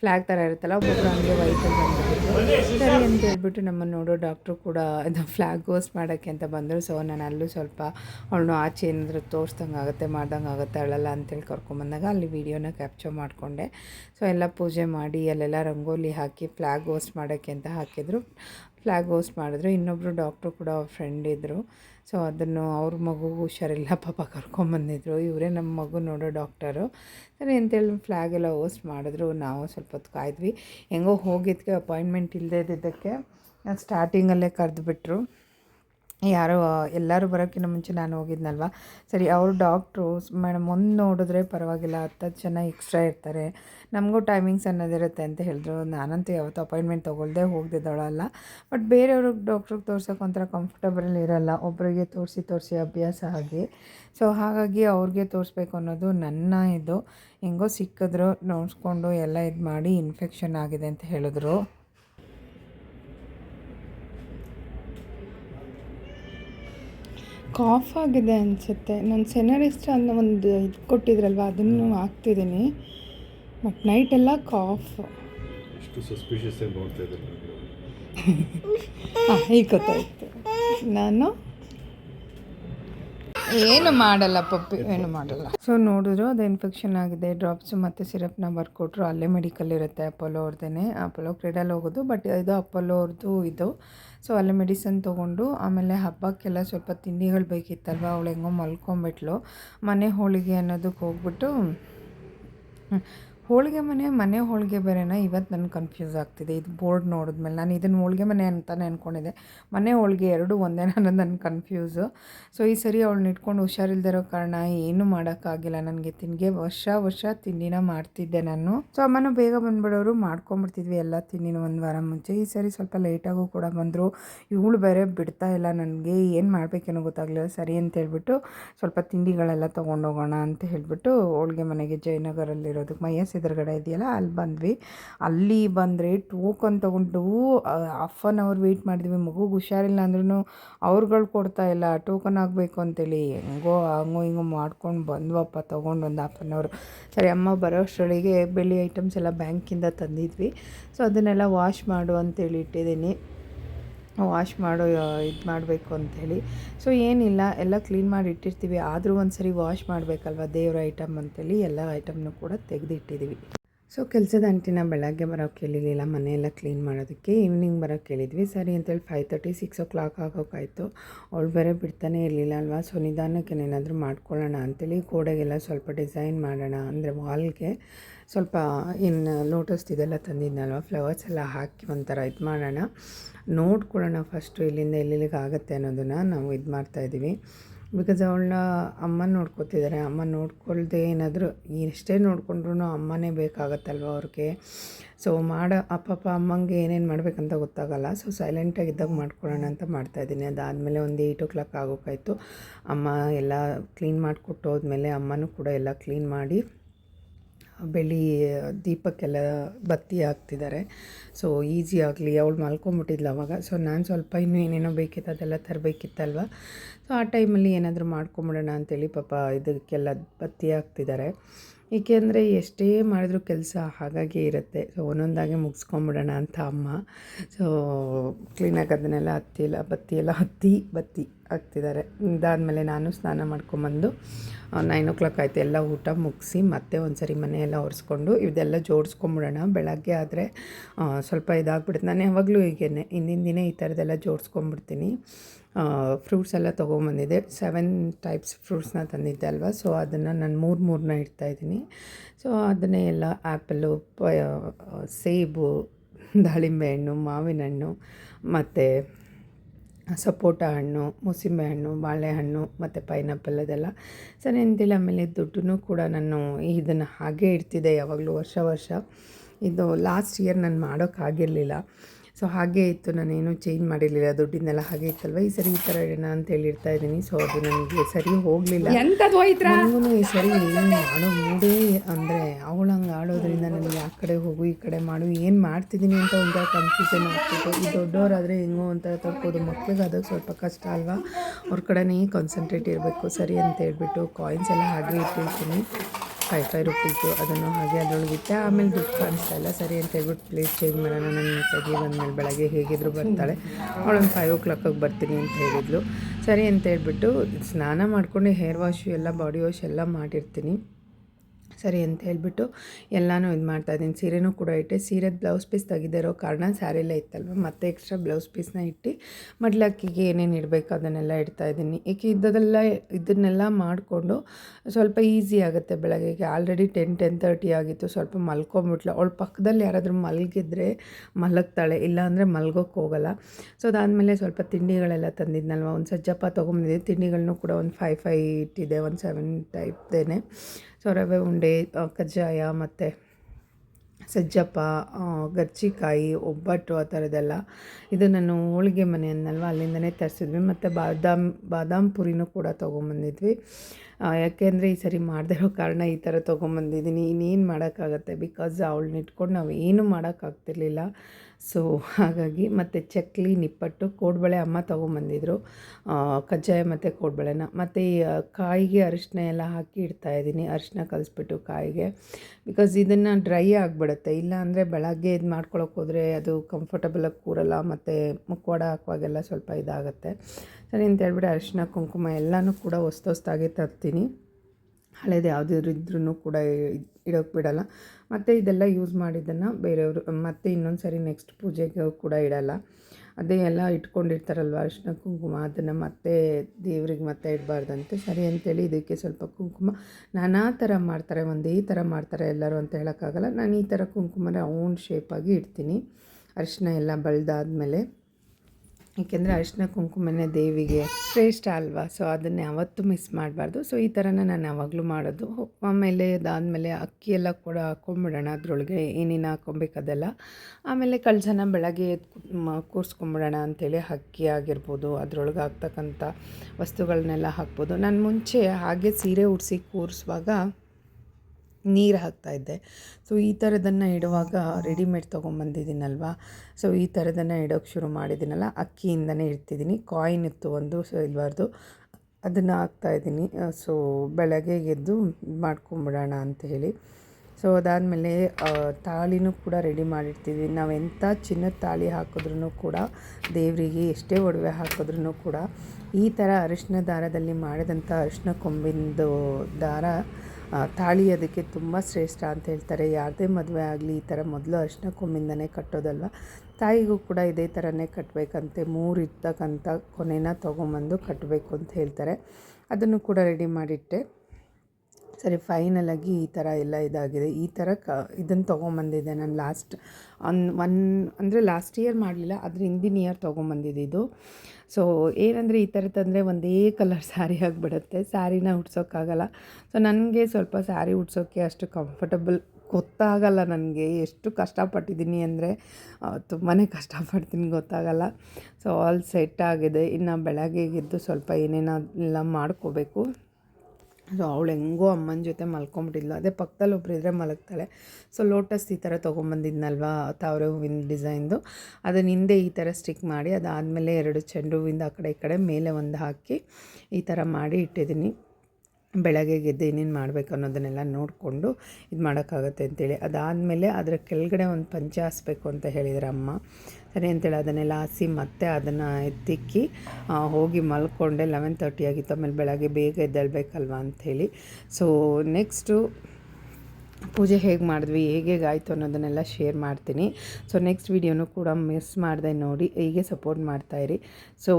ಫ್ಲ್ಯಾಗ್ ಥರ ಇರುತ್ತಲ್ಲ, ಒಬ್ಬೊಬ್ರು ಹಂಗೆ ವೈಟಲ್ಲಿ ಬಂದಿದ್ರು. ಸರಿ ಅಂತ ಹೇಳ್ಬಿಟ್ಟು ನಮ್ಮನ್ನು ನೋಡೋ ಡಾಕ್ಟ್ರು ಕೂಡ ಇದು ಫ್ಲ್ಯಾಗ್ ಹೋಸ್ಟ್ ಮಾಡೋಕ್ಕೆ ಅಂತ ಬಂದರು. ಸೊ ನಾನು ಅಲ್ಲೂ ಸ್ವಲ್ಪ ಅವಳನ್ನು ಆಚೆ ಏನಾದರೂ ತೋರಿಸ್ದಂಗೆ ಆಗುತ್ತೆ, ಮಾಡ್ದಂಗೆ ಆಗುತ್ತೆ ಅಳಲ್ಲ ಅಂತೇಳಿ ಕರ್ಕೊಂಬಂದಾಗ ಅಲ್ಲಿ ವೀಡಿಯೋನ ಕ್ಯಾಪ್ಚರ್ ಮಾಡಿಕೊಂಡೆ. ಸೊ ಎಲ್ಲ ಪೂಜೆ ಮಾಡಿ ಅಲ್ಲೆಲ್ಲ ರಂಗೋಲಿ ಹಾಕಿ ಫ್ಲ್ಯಾಗ್ ಹೋಸ್ಟ್ ಮಾಡೋಕ್ಕೆ ಅಂತ ಹಾಕಿದ್ರು. ಫ್ಲ್ಯಾಗ್ ಹೋಸ್ಟ್ ಮಾಡಿದ್ರು. ಇನ್ನೊಬ್ಬರು ಡಾಕ್ಟ್ರು ಕೂಡ ಅವ್ರ ಫ್ರೆಂಡ್ ಇದ್ದರು ಸೊ ಅದನ್ನು ಅವ್ರ ಮಗುಗೂ ಹುಷಾರಿಲ್ಲ, ಪಾಪ ಕರ್ಕೊಂಬಂದಿದ್ರು. ಇವರೇ ನಮ್ಮ ಮಗು ನೋಡೋ ಡಾಕ್ಟರು. ಸರಿ ಅಂತೇಳಿ ಫ್ಲ್ಯಾಗ್ ಎಲ್ಲ ಹೋಸ್ಟ್ ಮಾಡಿದ್ರು. ನಾವು ಸ್ವಲ್ಪ ಹೊತ್ತು ಕಾಯ್ದ್ವಿ. ಹೆಂಗೋ ಹೋಗಿದ್ದಕ್ಕೆ ಅಪಾಯಿಂಟ್ಮೆಂಟ್ ಇಲ್ಲದೇ ಇದ್ದಿದ್ದಕ್ಕೆ, ಸ್ಟಾರ್ಟಿಂಗಲ್ಲೇ ಕರೆದುಬಿಟ್ರು. ಯಾರೋ, ಎಲ್ಲರೂ ಬರೋಕ್ಕಿಂತ ಮುಂಚೆ ನಾನು ಹೋಗಿದ್ನಲ್ವ? ಸರಿ, ಅವರು ಡಾಕ್ಟ್ರು ಮೇಡಮ್ ಒಂದು ನೋಡಿದ್ರೆ ಪರವಾಗಿಲ್ಲ ಹತ್ತು ಜನ ಎಕ್ಸ್ಟ್ರಾ ಇರ್ತಾರೆ. ನಮಗೂ ಟೈಮಿಂಗ್ಸ್ ಅನ್ನೋದಿರುತ್ತೆ ಅಂತ ಹೇಳಿದ್ರು. ನಾನಂತೂ ಯಾವತ್ತು ಅಪಾಯಿಂಟ್ಮೆಂಟ್ ತೊಗೊಳ್ದೇ ಹೋಗ್ದಿದ್ದವಳಲ್ಲ ಬಟ್ ಬೇರೆಯವ್ರಿಗೆ ಡಾಕ್ಟ್ರಿಗೆ ತೋರ್ಸೋಕೆ ಒಂಥರ ಕಂಫರ್ಟಬಲ್ ಇರೋಲ್ಲ. ಒಬ್ಬರಿಗೆ ತೋರಿಸಿ ತೋರಿಸಿ ಅಭ್ಯಾಸ ಆಗಿ ಸೊ ಹಾಗಾಗಿ ಅವ್ರಿಗೆ ತೋರಿಸ್ಬೇಕು ಅನ್ನೋದು ನನ್ನ ಇದು. ಹೆಂಗೋ ಸಿಕ್ಕಿದ್ರು, ನೋಡಿಸ್ಕೊಂಡು ಎಲ್ಲ ಇದು ಮಾಡಿ ಇನ್ಫೆಕ್ಷನ್ ಆಗಿದೆ ಅಂತ ಹೇಳಿದ್ರು. ಕಾಫ್ ಆಗಿದೆ ಅನಿಸುತ್ತೆ. ನಾನು ಸೆನರಿಸ್ಟ್ ಅನ್ನೋ ಒಂದು ಇದು ಕೊಟ್ಟಿದ್ರಲ್ವ ಅದನ್ನು ಹಾಕ್ತಿದ್ದೀನಿ. ಬಟ್ ನೈಟೆಲ್ಲ ಕಾಫ್. ಈಗ ಗೊತ್ತಾಯ್ತು. ನಾನು ಏನು ಮಾಡಲ್ಲ ಪಪ್ಪಿ, ಏನು ಮಾಡಲ್ಲ. ಸೊ ನೋಡಿದ್ರು ಅದು ಇನ್ಫೆಕ್ಷನ್ ಆಗಿದೆ ಡ್ರಾಪ್ಸು ಮತ್ತು ಸಿರಪ್ನ ಬರ್ಕೊಟ್ರು. ಅಲ್ಲೇ ಮೆಡಿಕಲ್ ಇರುತ್ತೆ ಅಪೋಲೋ ಅವ್ರದ್ದೇ ಅಪೋಲೋ ಕ್ರೀಡಲ್ಲಿ ಹೋಗೋದು ಬಟ್ ಇದು ಅಪೋಲೋ ಅವ್ರದ್ದು ಇದು. ಸೊ ಅಲ್ಲೇ ಮೆಡಿಸನ್ ತೊಗೊಂಡು, ಆಮೇಲೆ ಹಬ್ಬಕ್ಕೆಲ್ಲ ಸ್ವಲ್ಪ ತಿಂಡಿಗಳು ಬೇಕಿತ್ತಲ್ವ, ಅವಳು ಹೆಂಗೋ ಮಲ್ಕೊಂಬಿಟ್ಲು. ಮನೆ ಹೋಳಿಗೆ ಅನ್ನೋದಕ್ಕೆ ಹೋಗ್ಬಿಟ್ಟು. ಹೋಳಿಗೆ ಮನೆ ಮನೆ ಹೋಳಿಗೆ ಬೇರೆನಾ? ಇವತ್ತು ನನಗೆ ಕನ್ಫ್ಯೂಸ್ ಆಗ್ತಿದೆ. ಇದು ಬೋರ್ಡ್ ನೋಡಿದ್ಮೇಲೆ ನಾನು ಇದನ್ನು ಹೋಳಿಗೆ ಮನೆ ಅಂತಲೇ ಅಂದ್ಕೊಂಡಿದ್ದೆ ಮನೆ ಹೋಳಿಗೆ ಎರಡೂ ಒಂದೇ ನಾನು ನನ್ನ ಕನ್ಫ್ಯೂಸು ಸೊ ಈ ಸರಿ ಅವಳನ್ನ ಇಟ್ಕೊಂಡು ಹುಷಾರಿಲ್ದಿರೋ ಕಾರಣ ಏನು ಮಾಡೋಕ್ಕಾಗಿಲ್ಲ ನನಗೆ. ತಿಂಡಿಗೆ ವರ್ಷ ವರ್ಷ ತಿಂಡಿನ ಮಾಡ್ತಿದ್ದೆ ನಾನು. ಸೊ ಅಮ್ಮನ ಬೇಗ ಬಂದ್ಬಿಡೋರು. ಮಾಡ್ಕೊಂಬಿಡ್ತಿದ್ವಿ ಎಲ್ಲ ತಿಂಡಿನ ಒಂದು ವಾರ ಮುಂಚೆ. ಈ ಸರಿ ಸ್ವಲ್ಪ ಲೇಟಾಗೂ ಕೂಡ ಬಂದರು. ಇವಳು ಬೇರೆ ಬಿಡ್ತಾ ಇಲ್ಲ ನನಗೆ. ಏನು ಮಾಡಬೇಕೇನೋ ಗೊತ್ತಾಗಲಿಲ್ಲ. ಸರಿ ಅಂತ ಹೇಳ್ಬಿಟ್ಟು ಸ್ವಲ್ಪ ತಿಂಡಿಗಳೆಲ್ಲ ತೊಗೊಂಡೋಗೋಣ ಅಂತ ಹೇಳಿಬಿಟ್ಟು ಹೋಳಿಗೆ ಮನೆಗೆ ಜಯನಗರಲ್ಲಿರೋದಕ್ಕೆ ಮೈಯಸ್ ಎದುರುಗಡೆ ಇದೆಯಲ್ಲ, ಅಲ್ಲಿ ಬಂದ್ವಿ. ಅಲ್ಲಿ ಬಂದರೆ ಟೋಕನ್ ತೊಗೊಂಡು ಹಾಫ್ ಆನ್ ಅವರ್ ವೆಯ್ಟ್ ಮಾಡಿದ್ವಿ. ಮಗುಗೆ ಹುಷಾರಿಲ್ಲ ಅಂದ್ರೂ ಅವ್ರುಗಳು ಕೊಡ್ತಾ ಇಲ್ಲ ಟೋಕನ್ ಆಗಬೇಕು ಅಂತೇಳಿ. ಹೆಂಗೋ ಹಂಗೋ ಹಿಂಗೋ ಮಾಡ್ಕೊಂಡು ಬಂದ್ವಪ್ಪ, ತೊಗೊಂಡು ಒಂದು ಹಾಫ್ ಆನ್ ಅವರ್ ಸರಿ, ಅಮ್ಮ ಬರೋ ಅಷ್ಟರೊಳಗೆ ಬೆಳ್ಳಿ ಐಟಮ್ಸ್ ಎಲ್ಲ ಬ್ಯಾಂಕಿಂದ ತಂದಿದ್ವಿ. ಸೊ ಅದನ್ನೆಲ್ಲ ವಾಶ್ ಮಾಡು ಅಂತೇಳಿ ಇಟ್ಟಿದ್ದೀನಿ. ವಾಶ್ ಮಾಡೋ ಇದು ಮಾಡಬೇಕು ಅಂಥೇಳಿ ಸೊ ಏನಿಲ್ಲ, ಎಲ್ಲ ಕ್ಲೀನ್ ಮಾಡಿ ಇಟ್ಟಿರ್ತೀವಿ. ಆದರೂ ಒಂದು ಸರಿ ವಾಶ್ ಮಾಡಬೇಕಲ್ವ ದೇವ್ರ ಐಟಮ್ ಅಂತೇಳಿ ಎಲ್ಲ ಐಟಮ್ನು ಕೂಡ ತೆಗೆದಿಟ್ಟಿದ್ದೀವಿ ಸೊ ಕೆಲಸದ ಅಂಟಿನ ಬೆಳಗ್ಗೆ ಬರೋಕ್ಕೆ ಕೇಳಿರಲಿಲ್ಲ ಮನೆಯೆಲ್ಲ ಕ್ಲೀನ್ ಮಾಡೋದಕ್ಕೆ ಈವ್ನಿಂಗ್ ಬರೋಕ್ಕೆ ಕೇಳಿದ್ವಿ ಸರಿ ಅಂತೇಳಿ ಫೈವ್ ತರ್ಟಿ ಸಿಕ್ಸ್ ಓ ಕ್ಲಾಕ್ ಆಗೋಕ್ಕಾಯ್ತು ಅವಳು ಬೇರೆ ಬಿಡ್ತಾನೆ ಇರಲಿಲ್ಲ ಅಲ್ವಾ? ಸೊ ನಿಧಾನಕ್ಕೆ ಏನಾದರೂ ಮಾಡ್ಕೊಳ್ಳೋಣ ಅಂತೇಳಿ ಗೋಡೆಗೆಲ್ಲ ಸ್ವಲ್ಪ ಡಿಸೈನ್ ಮಾಡೋಣ ಅಂದರೆ ವಾಲ್ಗೆ ಸ್ವಲ್ಪ, ಇನ್ನು ಲೋಟಸ್ ಇದೆಲ್ಲ ತಂದಿದ್ನಲ್ವ? ಫ್ಲವರ್ಸ್ ಎಲ್ಲ ಹಾಕಿ ಒಂಥರ ಇದು ಮಾಡೋಣ. ನೋಡ್ಕೊಳ್ಳೋಣ ಫಸ್ಟು ಇಲ್ಲಿಂದ ಎಲ್ಲೆಲ್ಲಿಗೆ ಆಗುತ್ತೆ ಅನ್ನೋದನ್ನು ನಾವು ಇದು ಮಾಡ್ತಾಯಿದ್ದೀವಿ ಬಿಕಾಸ್ ಅವಳನ್ನ ಅಮ್ಮ ನೋಡ್ಕೋತಿದ್ದಾರೆ ಅಮ್ಮ ನೋಡ್ಕೊಳ್ದೆ ಏನಾದರೂ ಎಷ್ಟೇ ನೋಡಿಕೊಂಡ್ರು ಅಮ್ಮನೇ ಬೇಕಾಗತ್ತಲ್ವ ಅವ್ರಿಗೆ. ಸೊ ಮಾಡೋ ಅಪ್ಪಪ್ಪ ಅಮ್ಮಂಗೆ ಏನೇನು ಮಾಡಬೇಕಂತ ಗೊತ್ತಾಗಲ್ಲ. ಸೊ ಸೈಲೆಂಟಾಗಿದ್ದಾಗ ಮಾಡ್ಕೊಳ್ಳೋಣ ಅಂತ ಮಾಡ್ತಾಯಿದ್ದೀನಿ ಅದಾದಮೇಲೆ ಒಂದು ಏಯ್ಟ್ ಓ ಕ್ಲಾಕ್ ಆಗೋಕ್ಕಾಯ್ತು ಅಮ್ಮ ಎಲ್ಲ ಕ್ಲೀನ್ ಮಾಡಿಕೊಟ್ಟು ಹೋದ್ಮೇಲೆ ಅಮ್ಮನೂ ಕೂಡ ಎಲ್ಲ ಕ್ಲೀನ್ ಮಾಡಿ ಬೆಳ್ಳಿ ದೀಪಕ್ಕೆಲ್ಲ ಬತ್ತಿ ಹಾಕ್ತಿದ್ದಾರೆ ಸೊ ಈಸಿ ಆಗಲಿ, ಅವಳು ಮಲ್ಕೊಂಬಿಟ್ಟಿದ್ಲು ಅವಾಗ. ಸೊ ನಾನು ಸ್ವಲ್ಪ ಇನ್ನೂ ಏನೇನೋ ಬೇಕಿತ್ತು ಅದೆಲ್ಲ ತರಬೇಕಿತ್ತಲ್ವ? ಸೊ ಆ ಟೈಮಲ್ಲಿ ಏನಾದರೂ ಮಾಡ್ಕೊಂಬಿಡೋಣ ಅಂತೇಳಿ ಪಾಪ ಇದಕ್ಕೆಲ್ಲ ಬತ್ತಿ ಹಾಕ್ತಿದ್ದಾರೆ ಏಕೆಂದರೆ ಎಷ್ಟೇ ಮಾಡಿದ್ರೂ ಕೆಲಸ ಹಾಗಾಗಿ ಇರುತ್ತೆ. ಸೊ ಒಂದೊಂದಾಗೆ ಮುಗಿಸ್ಕೊಂಬಿಡೋಣ ಅಂತ ಅಮ್ಮ. ಸೊ ಕ್ಲೀನಾಗಿ ಅದನ್ನೆಲ್ಲ ಹತ್ತಿ ಎಲ್ಲ, ಬತ್ತಿ ಎಲ್ಲ ಹತ್ತಿ, ಬತ್ತಿ ಹಾಕ್ತಿದ್ದಾರೆ. ಇದಾದಮೇಲೆ ನಾನು ಸ್ನಾನ ಮಾಡ್ಕೊಂಬಂದು ನೈನ್ ಓ ಕ್ಲಾಕ್ ಆಯಿತು. ಎಲ್ಲ ಊಟ ಮುಗಿಸಿ ಮತ್ತೆ ಒಂದು ಸರಿ ಮನೆಯೆಲ್ಲ ಒರೆಸ್ಕೊಂಡು ಇದೆಲ್ಲ ಜೋಡಿಸ್ಕೊಂಬಿಡೋಣ. ಬೆಳಗ್ಗೆ ಆದರೆ ಸ್ವಲ್ಪ ಇದಾಗ್ಬಿಡುತ್ತೆ. ನಾನು ಯಾವಾಗಲೂ ಹೀಗೇನೆ. ಹಿಂದಿನ ದಿನ ಈ ಥರದ್ದೆಲ್ಲ ಜೋಡಿಸ್ಕೊಂಬಿಡ್ತೀನಿ. ಫ್ರೂಟ್ಸ್ ಎಲ್ಲ ತೊಗೊಂಬಂದಿದ್ದೆ. ಸೆವೆನ್ ಟೈಪ್ಸ್ ಫ್ರೂಟ್ಸ್ನ ತಂದಿದ್ದೆ ಅಲ್ವಾ? ಸೊ ಅದನ್ನು ನಾನು ಮೂರು ಮೂರನ್ನ ಇಡ್ತಾಯಿದ್ದೀನಿ ಸೊ ಅದನ್ನೇ ಎಲ್ಲ ಆ್ಯಪಲು ಪ ಸೇಬು, ದಾಳಿಂಬೆ ಹಣ್ಣು, ಮಾವಿನ ಹಣ್ಣು, ಮತ್ತು ಸಪೋಟ ಹಣ್ಣು, ಮುಸಿಂಬೆ ಹಣ್ಣು ಬಾಳೆಹಣ್ಣು ಮತ್ತು ಪೈನಾಪಲ್ ಅದೆಲ್ಲ. ಸೊ ಅಂತಿಲ್ಲ ಆಮೇಲೆ ದುಡ್ಡು ಕೂಡ ನಾನು ಇದನ್ನು ಹಾಗೆ ಇಡ್ತಿದ್ದೆ ಯಾವಾಗಲೂ ವರ್ಷ ವರ್ಷ. ಇದು ಲಾಸ್ಟ್ ಇಯರ್ ನಾನು ಮಾಡೋಕ್ಕಾಗಿರಲಿಲ್ಲ. ಸೊ ಹಾಗೆ ಇತ್ತು. ನಾನೇನು ಚೇಂಜ್ ಮಾಡಿರಲಿಲ್ಲ. ದುಡ್ಡಿನೆಲ್ಲ ಹಾಗೆ ಇತ್ತಲ್ವ? ಈ ಸರಿ ಈ ಥರ ಇಡೋಣ ಅಂತ ಹೇಳಿರ್ತಾ ಇದ್ದೀನಿ. ಸೊ ಅದು ನನಗೆ ಸರಿ ಹೋಗಲಿಲ್ಲ. ನನಗೂ ಈ ಸರಿ ಏನು ಮಾಡೋ ಮೂಡೇ ಅಂದರೆ ಅವಳು ಹಂಗೆ ಆಡೋದ್ರಿಂದ ನನಗೆ ಆ ಕಡೆ ಹೋಗು ಈ ಕಡೆ ಮಾಡು ಏನು ಮಾಡ್ತಿದ್ದೀನಿ ಅಂತ ಒಂಥರ ಕನ್ಫ್ಯೂಷನ್ ಆಗ್ತಿತ್ತು. ಈ ದೊಡ್ಡವರಾದರೆ ಹೆಂಗೋ ಅಂತ ತಪ್ಪೋದು ಮಕ್ಳಿಗೆ ಅದಕ್ಕೆ ಸ್ವಲ್ಪ ಕಷ್ಟ ಅಲ್ವಾ? ಅವ್ರ ಕಡೆನೇ ಕಾನ್ಸಂಟ್ರೇಟ್ ಇರಬೇಕು. ಸರಿ ಅಂತ ಹೇಳ್ಬಿಟ್ಟು ಕಾಯಿನ್ಸ್ ಎಲ್ಲ ಹಾಗೆ ಇಟ್ಟಿರ್ತೀನಿ. ಫೈವ್ ಫೈವ್ ರುಪೀಸು ಅದನ್ನು ಹಾಗೆ ಅದರೊಳಗಿತ್ತೆ ಆಮೇಲೆ ದುಡ್ಡು ಕಾಣಿಸ್ತಾ ಇಲ್ಲ. ಸರಿ ಅಂತ ಹೇಳ್ಬಿಟ್ಟು ಪ್ಲೇಸ್ ಚೇಂಜ್ ಮಾಡೋಣ, ನನ್ನ ತಗಿ ಬಂದಮೇಲೆ ಬೆಳಗ್ಗೆ ಹೇಗಿದ್ರು ಬರ್ತಾಳೆ. ಅವಳೊಂದು ಫೈವ್ ಓ ಕ್ಲಾಕಿಗೆ ಬರ್ತೀನಿ ಅಂತ ಹೇಳಿದ್ಲು. ಸರಿ ಅಂತ ಹೇಳ್ಬಿಟ್ಟು ಸ್ನಾನ ಮಾಡಿಕೊಂಡು ಹೇರ್ ವಾಶು ಎಲ್ಲ ಬಾಡಿ ವಾಶ್ ಎಲ್ಲ ಮಾಡಿರ್ತೀನಿ. ಸರಿ ಅಂತ ಹೇಳ್ಬಿಟ್ಟು ಎಲ್ಲನೂ ಇದು ಮಾಡ್ತಾಯಿದ್ದೀನಿ ಸೀರೆನೂ ಕೂಡ ಇಟ್ಟೆ. ಸೀರೆದು ಬ್ಲೌಸ್ ಪೀಸ್ ತೆಗೆದಿರೋ ಕಾರಣ ಸ್ಯಾರಿಲೇ ಇತ್ತಲ್ವ? ಮತ್ತೆ ಎಕ್ಸ್ಟ್ರಾ ಬ್ಲೌಸ್ ಪೀಸ್ನ ಇಟ್ಟು ಮಡ್ಲಕ್ಕಿಗೆ ಏನೇನು ಇಡಬೇಕು ಅದನ್ನೆಲ್ಲ ಇಡ್ತಾಯಿದ್ದೀನಿ ಏಕೆ ಇದ್ದದೆಲ್ಲ, ಇದನ್ನೆಲ್ಲ ಮಾಡಿಕೊಂಡು ಸ್ವಲ್ಪ ಈಸಿ ಆಗುತ್ತೆ ಬೆಳಗ್ಗೆಗೆ. ಆಲ್ರೆಡಿ ಟೆನ್ ಟೆನ್ ತರ್ಟಿ ಆಗಿತ್ತು. ಸ್ವಲ್ಪ ಮಲ್ಕೊಂಬಿಟ್ಲು. ಅವಳ ಪಕ್ಕದಲ್ಲಿ ಯಾರಾದರೂ ಮಲಗಿದ್ರೆ ಮಲಗ್ತಾಳೆ. ಇಲ್ಲಾಂದರೆ ಮಲ್ಗೋಕ್ಕೆ ಹೋಗಲ್ಲ. ಸೊ ಅದಾದಮೇಲೆ ಸ್ವಲ್ಪ ತಿಂಡಿಗಳೆಲ್ಲ ತಂದಿದ್ನಲ್ವ? ಒಂದು ಸಜ್ಜಪ್ಪ ತೊಗೊಂಬಂದಿದ್ದೆ ತಿಂಡಿಗಳನ್ನೂ ಕೂಡ ಒಂದು ಫೈವ್ ಫೈ ಇಟ್ಟಿದೆ. ಒಂದು ಸೆವೆನ್ ಟೈಪ್ದೇನೆ ಸೊ ಉಂಡೆ ಕಜ್ಜಾಯ ಮತ್ತು ಸಜ್ಜಪ್ಪ ಗರ್ಜಿಕಾಯಿ, ಒಬ್ಬಟ್ಟು ಆ ಥರದ್ದೆಲ್ಲ. ಇದು ನಾನು ಹೋಳಿಗೆ ಮನೆ ಅನ್ನಲ್ವ ಅಲ್ಲಿಂದನೇ ತರಿಸಿದ್ವಿ. ಮತ್ತು ಬಾದಾಮ್ ಬಾದಾಮ್ ಪುರಿನೂ ಕೂಡ ತೊಗೊಂಬಂದಿದ್ವಿ. ಯಾಕೆ ಯಾಕೆಂದರೆ ಈ ಸರಿ ಮಾಡದೇ ಕಾರಣ ಈ ಥರ ತೊಗೊಂಬಂದಿದ್ದೀನಿ. ಇನ್ನೇನು ಮಾಡೋಕ್ಕಾಗತ್ತೆ? ಬಿಕಾಸ್ ಅವಳನ್ನ ಇಟ್ಕೊಂಡು ನಾವು ಏನೂ ಮಾಡೋಕ್ಕಾಗ್ತಿರ್ಲಿಲ್ಲ. ಸೊ ಹಾಗಾಗಿ ಮತ್ತು ಚಕ್ಲಿ, ನಿಪ್ಪಟ್ಟು, ಕೋಡ್ಬಳೆ ಅಮ್ಮ ತೊಗೊಂಬಂದಿದ್ರು. ಕಜ್ಜಾಯ ಮತ್ತು ಕೋಡ್ಬಳೆನ. ಮತ್ತು ಕಾಯಿಗೆ ಅರಿಶಿನ ಎಲ್ಲ ಹಾಕಿ ಇಡ್ತಾಯಿದ್ದೀನಿ ಅರಿಶಿನ ಕಲಿಸ್ಬಿಟ್ಟು ಕಾಯಿಗೆ. ಬಿಕಾಸ್ ಇದನ್ನು ಡ್ರೈ ಆಗಿಬಿಡುತ್ತೆ. ಇಲ್ಲ ಅಂದರೆ ಬೆಳಗ್ಗೆ ಇದು ಮಾಡ್ಕೊಳಕ್ಕೆ ಹೋದರೆ ಅದು ಕಂಫರ್ಟಬಲಾಗಿ ಕೂರಲ್ಲ, ಮತ್ತು ಮುಕ್ಕೋಡ ಹಾಕುವಾಗೆಲ್ಲ ಸ್ವಲ್ಪ ಇದಾಗುತ್ತೆ. ಸರಿ ಅಂತ ಹೇಳ್ಬಿಟ್ಟು ಅರಿಶಿನ ಕುಂಕುಮ ಎಲ್ಲನೂ ಕೂಡ ಹೊಸ್ತೊಸ್ತಾಗೆ ತರ್ತೀನಿ. ಹಳೇದು ಯಾವುದಿದ್ರೂ ಕೂಡ ಇಡೋಕೆ ಬಿಡಲ್ಲ. ಮತ್ತು ಇದೆಲ್ಲ ಯೂಸ್ ಮಾಡಿದ್ದನ್ನು ಬೇರೆಯವರು, ಮತ್ತೆ ಇನ್ನೊಂದು ಸರಿ ನೆಕ್ಸ್ಟ್ ಪೂಜೆಗೆ ಕೂಡ ಇಡಲ್ಲ. ಅದೇ ಎಲ್ಲ ಇಟ್ಕೊಂಡಿರ್ತಾರಲ್ವ, ಅರಿಶಿನ, ಕುಂಕುಮ, ಅದನ್ನು ಮತ್ತೆ ದೇವ್ರಿಗೆ ಮತ್ತೆ ಇಡಬಾರ್ದಂತೆ. ಸರಿ ಅಂತೇಳಿ ಇದಕ್ಕೆ ಸ್ವಲ್ಪ ಕುಂಕುಮ. ನಾನಾ ಥರ ಮಾಡ್ತಾರೆ, ಒಂದು ಈ ಥರ ಮಾಡ್ತಾರೆ ಎಲ್ಲರೂ ಅಂತ ಹೇಳೋಕ್ಕಾಗಲ್ಲ. ನಾನು ಈ ಥರ ಕುಂಕುಮನ ರೌಂಡ್ ಶೇಪಾಗಿ ಇಡ್ತೀನಿ. ಅರಿಶಿನ ಎಲ್ಲ ಬಳ್ದಾದ್ಮೇಲೆ. ಏಕೆಂದರೆ ಅರಿಶಿನ ಕುಂಕುಮನೇ ದೇವಿಗೆ ಶ್ರೇಷ್ಠ ಅಲ್ವಾ? ಸೊ ಅದನ್ನು ಯಾವತ್ತೂ ಮಿಸ್ ಮಾಡಬಾರ್ದು. ಸೊ ಈ ಥರನೇ ನಾನು ಯಾವಾಗಲೂ ಮಾಡೋದು. ಆಮೇಲೆ ಅದಾದಮೇಲೆ ಅಕ್ಕಿ ಎಲ್ಲ ಕೂಡ ಹಾಕೊಂಬಿಡೋಣ. ಅದರೊಳಗೆ ಏನೇನು ಹಾಕೊಬೇಕು ಅದೆಲ್ಲ. ಆಮೇಲೆ ಕಳಸನ ಬೆಳಗ್ಗೆ ಕೂರಿಸ್ಕೊಂಬಿಡೋಣ ಅಂಥೇಳಿ ಅಕ್ಕಿ ಆಗಿರ್ಬೋದು, ಅದರೊಳಗೆ ಹಾಕ್ತಕ್ಕಂಥ ವಸ್ತುಗಳನ್ನೆಲ್ಲ ಹಾಕ್ಬೋದು. ನಾನು ಮುಂಚೆ ಹಾಗೆ ಸೀರೆ ಉಡಿಸಿ ಕೂರಿಸುವಾಗ ನೀರು ಹಾಕ್ತಾಯಿದ್ದೆ ಸೊ ಈ ಥರದನ್ನು ಇಡುವಾಗ ರೆಡಿಮೇಡ್ ತೊಗೊಂಬಂದಿದ್ದೀನಲ್ವ? ಸೊ ಈ ಥರದನ್ನು ಇಡೋಕ್ಕೆ ಶುರು ಮಾಡಿದ್ದೀನಲ್ಲ, ಅಕ್ಕಿಯಿಂದನೇ ಇಡ್ತಿದ್ದೀನಿ. ಕಾಯಿನ್ ಇತ್ತು ಒಂದು ಸೊ ಇಲ್ಬಾರ್ದು ಅದನ್ನು ಹಾಕ್ತಾಯಿದ್ದೀನಿ ಸೊ ಬೆಳಗ್ಗೆ ಎದ್ದು ಮಾಡ್ಕೊಂಬಿಡೋಣ ಅಂತ ಹೇಳಿ. ಸೊ ಅದಾದಮೇಲೆ ತಾಳಿನೂ ಕೂಡ ರೆಡಿ ಮಾಡಿರ್ತೀವಿ ನಾವು ಎಂಥ ಚಿನ್ನದ ತಾಳಿ ಹಾಕಿದ್ರೂ ಕೂಡ, ದೇವರಿಗೆ ಎಷ್ಟೇ ಒಡವೆ ಹಾಕಿದ್ರೂ ಕೂಡ, ಈ ಥರ ಅರಿಶಿನ ದಾರದಲ್ಲಿ ಮಾಡಿದಂಥ ಅರಿಶಿನ ಕೊಂಬಿಂದು ದಾರ ತಾಳಿ ಅದಕ್ಕೆ ತುಂಬ ಶ್ರೇಷ್ಠ ಅಂತ ಹೇಳ್ತಾರೆ. ಯಾರದೇ ಮದುವೆ ಆಗಲಿ, ಈ ಥರ ಮೊದಲು ಅರಿಶಿನ ಕೊಂಬಿಂದನೇ ಕಟ್ಟೋದಲ್ವ? ತಾಯಿಗೂ ಕೂಡ ಇದೇ ಥರನೇ ಕಟ್ಟಬೇಕಂತೆ ಮೂರು ಇರ್ತಕ್ಕಂಥ ಕೊನೆನ ತೊಗೊಂಬಂದು ಕಟ್ಟಬೇಕು ಅಂತ ಹೇಳ್ತಾರೆ. ಅದನ್ನು ಕೂಡ ರೆಡಿ ಮಾಡಿಟ್ಟೆ. ಸರಿ ಫೈನಲಾಗಿ ಈ ಥರ ಎಲ್ಲ ಇದಾಗಿದೆ. ಈ ಥರ ಕ ಇದನ್ನು ತೊಗೊಂಬಂದಿದ್ದೆ ನಾನು ಲಾಸ್ಟ್ ಒನ್ ಒನ್ ಅಂದರೆ ಲಾಸ್ಟ್ ಇಯರ್ ಮಾಡಲಿಲ್ಲ ಅದ್ರ ಹಿಂದಿನ ಇಯರ್ ತೊಗೊಂಬಂದಿದ್ದು ಸೊ ಏನಂದರೆ ಈ ಥರ ತಂದರೆ ಒಂದೇ ಕಲರ್ ಸ್ಯಾರಿ ಆಗಿಬಿಡುತ್ತೆ. ಸ್ಯಾರಿನ ಉಡ್ಸೋಕ್ಕಾಗಲ್ಲ. ಸೊ ನನಗೆ ಸ್ವಲ್ಪ ಸ್ಯಾರಿ ಉಡ್ಸೋಕ್ಕೆ ಅಷ್ಟು ಕಂಫರ್ಟಬಲ್ ಗೊತ್ತಾಗಲ್ಲ ನನಗೆ. ಎಷ್ಟು ಕಷ್ಟಪಟ್ಟಿದ್ದೀನಿ ಅಂದರೆ ತುಂಬಾ ಕಷ್ಟಪಡ್ತೀನಿ ಗೊತ್ತಾಗಲ್ಲ. ಸೊ ಆಲ್ ಸೆಟ್ ಆಗಿದೆ. ಇನ್ನು ಬೆಳಗ್ಗೆ ಎದ್ದು ಸ್ವಲ್ಪ ಏನೇನೋ ಎಲ್ಲ ಮಾಡ್ಕೋಬೇಕು. ಸೊ ಅವಳು ಹೆಂಗೋ ಅಮ್ಮನ ಜೊತೆ ಮಲ್ಕೊಂಬಿಟ್ಟಿದ್ಲು. ಅದೇ ಪಕ್ಕದಲ್ಲಿ ಒಬ್ರು ಇದ್ದರೆ ಮಲಗ್ತಾಳೆ. ಸೊ ಲೋಟಸ್ ಈ ಥರ ತೊಗೊಂಬಂದಿದ್ನಲ್ವಾ? ತಾವರೆ ಹೂವಿನ ಡಿಸೈನ್ದು. ಅದನ್ನ ಹಿಂದೆ ಈ ಥರ ಸ್ಟಿಕ್ ಮಾಡಿ, ಅದಾದಮೇಲೆ ಎರಡು ಚೆಂಡು ಹೂವಿಂದ ಆ ಕಡೆ ಈ ಕಡೆ ಮೇಲೆ ಒಂದು ಹಾಕಿ ಈ ಥರ ಮಾಡಿ ಇಟ್ಟಿದ್ದೀನಿ. ಬೆಳಗ್ಗೆ ಗೆದ್ದು ಏನೇನು ಮಾಡಬೇಕು ಅನ್ನೋದನ್ನೆಲ್ಲ ನೋಡಿಕೊಂಡು ಇದು ಮಾಡೋಕ್ಕಾಗತ್ತೆ ಅಂತೇಳಿ. ಅದಾದಮೇಲೆ ಅದರ ಕೆಳಗಡೆ ಒಂದು ಪಂಚೆ ಹಾಸ್ಬೇಕು ಅಂತ ಹೇಳಿದ್ರು ಅಮ್ಮ. ಸರಿ ಅಂತೇಳಿ ಅದನ್ನೆಲ್ಲ ಹಾಸಿ ಮತ್ತೆ ಅದನ್ನು ಎತ್ತಿಕ್ಕಿ ಹೋಗಿ ಮಲ್ಕೊಂಡೆ ಲೆವೆನ್ ತರ್ಟಿ ಆಗಿತ್ತು. ಆಮೇಲೆ ಬೆಳಗ್ಗೆ ಬೇಗ ಎದ್ದೇಳಬೇಕಲ್ವ ಅಂಥೇಳಿ. ಸೊ ನೆಕ್ಸ್ಟು ಪೂಜೆ ಹೇಗೆ ಮಾಡಿದ್ವಿ, ಹೇಗೆ ಆಯಿತು ಅನ್ನೋದನ್ನೆಲ್ಲ ಶೇರ್ ಮಾಡ್ತೀನಿ. ಸೊ ನೆಕ್ಸ್ಟ್ ವೀಡಿಯೋನು ಕೂಡ ಮಿಸ್ ಮಾಡಿದೆ ನೋಡಿ, ಹೀಗೆ ಸಪೋರ್ಟ್ ಮಾಡ್ತಾಯಿರಿ ಸೊ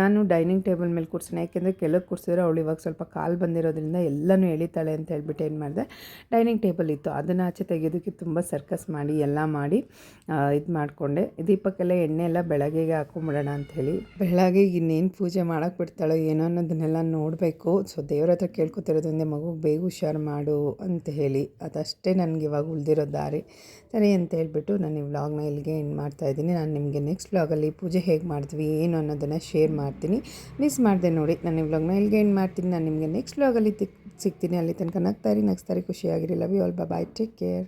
ನಾನು ಡೈನಿಂಗ್ ಟೇಬಲ್ ಮೇಲೆ ಕೂರ್ಸೋಣ ಯಾಕೆಂದರೆ ಕೆಲವು ಕೂರಿಸಿದ್ರೆ ಅವಳು ಇವಾಗ ಸ್ವಲ್ಪ ಕಾಲು ಬಂದಿರೋದ್ರಿಂದ ಎಲ್ಲನೂ ಎಳಿತಾಳೆ ಅಂತ ಹೇಳ್ಬಿಟ್ಟು ಏನು ಮಾಡಿದೆ ಡೈನಿಂಗ್ ಟೇಬಲ್ ಇತ್ತು. ಅದನ್ನು ಆಚೆ ತೆಗೆಯೋದಕ್ಕೆ ತುಂಬ ಸರ್ಕಸ್ ಮಾಡಿ, ಎಲ್ಲ ಮಾಡಿ ಇದು ಮಾಡಿಕೊಂಡೆ. ದೀಪಕ್ಕೆಲ್ಲ ಎಣ್ಣೆ ಎಲ್ಲ ಬೆಳಗ್ಗೆಗೆ ಹಾಕೊಂಬಿಡೋಣ ಅಂಥೇಳಿ ಬೆಳಗ್ಗೆ ಇನ್ನೇನು ಪೂಜೆ ಮಾಡೋಕ್ಕೆ ಬಿಡ್ತಾಳೋ ಏನೋ ಅನ್ನೋದನ್ನೆಲ್ಲ ನೋಡಬೇಕು. ಸೊ ದೇವ್ರ ಹತ್ರ ಕೇಳ್ಕೊತಿರೋದ್ರಿಂದ ಮಗುಗೆ ಬೇಗ ಹುಷಾರು ಮಾಡು ಅಂತ ಹೇಳಿ. ಅದಷ್ಟೇ ನನಗೆ ಇವಾಗ ಉಳಿದಿರೋ ದಾರಿ. ಸರಿ ಅಂತ ಹೇಳ್ಬಿಟ್ಟು ನಾನು ಈ ವ್ಲಾಗ್ನ ಇಲ್ಲಿಗೆ ಎಂಡ್ ಮಾಡ್ತಾ ಇದ್ದೀನಿ. ನಾನು ನಿಮಗೆ ನೆಕ್ಸ್ಟ್ ವ್ಲಾಗಲ್ಲಿ ಪೂಜೆ ಹೇಗೆ ಮಾಡ್ತೀವಿ, ಏನು ಅನ್ನೋದನ್ನು ಶೇರ್ ಮಾಡ್ತೀನಿ. ಮಿಸ್ ಮಾಡಿದೆ ನೋಡಿ, ನಾನು ಈ ವ್ಲಾಗ್ನ ಇಲ್ಲಿಗೆ ಎಂಡ್ ಮಾಡ್ತೀನಿ. ನಾನು ನಿಮಗೆ ನೆಕ್ಸ್ಟ್ ವ್ಲಾಗಲ್ಲಿ ಸಿಗ್ತೀನಿ. ಅಲ್ಲಿ ತನಕ ನಗ್ತಾರಿ ನಗ್ಸ್ತಾರಿ ಖುಷಿಯಾಗಿರಿ. Love you all bye take care